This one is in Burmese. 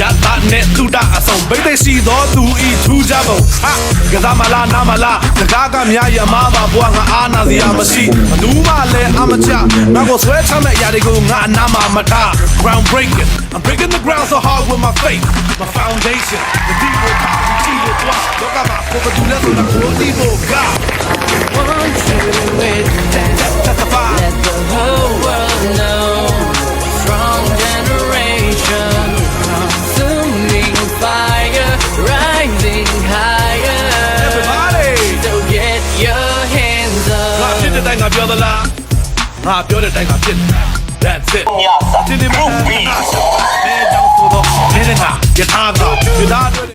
ရတာနဲ့သူတအဆောင်ဘိတ်သိရှိတော့သူဤထူးကြပုံဟာကစားမလားနားမလားစကားကများရမှာပါဘွားငါအားနာစရာမရှိဘသူမှလည်းအမချငါကိုဆွဲချမဲ့အရာတွေကိုငါအနာမှာမထား ground breaking I'm breaking the ground so hard with my faith my foundation the deep will come to you what look at my for the left of the world evil တဲ့တိုင်းငါပြောသလားငါပြောတဲ့တိုင်းငါဖြစ်တယ် That's it ဒီနေ့မှငါအဲကြောင့်ဆိုတော့နေနေငါယထာကယထာ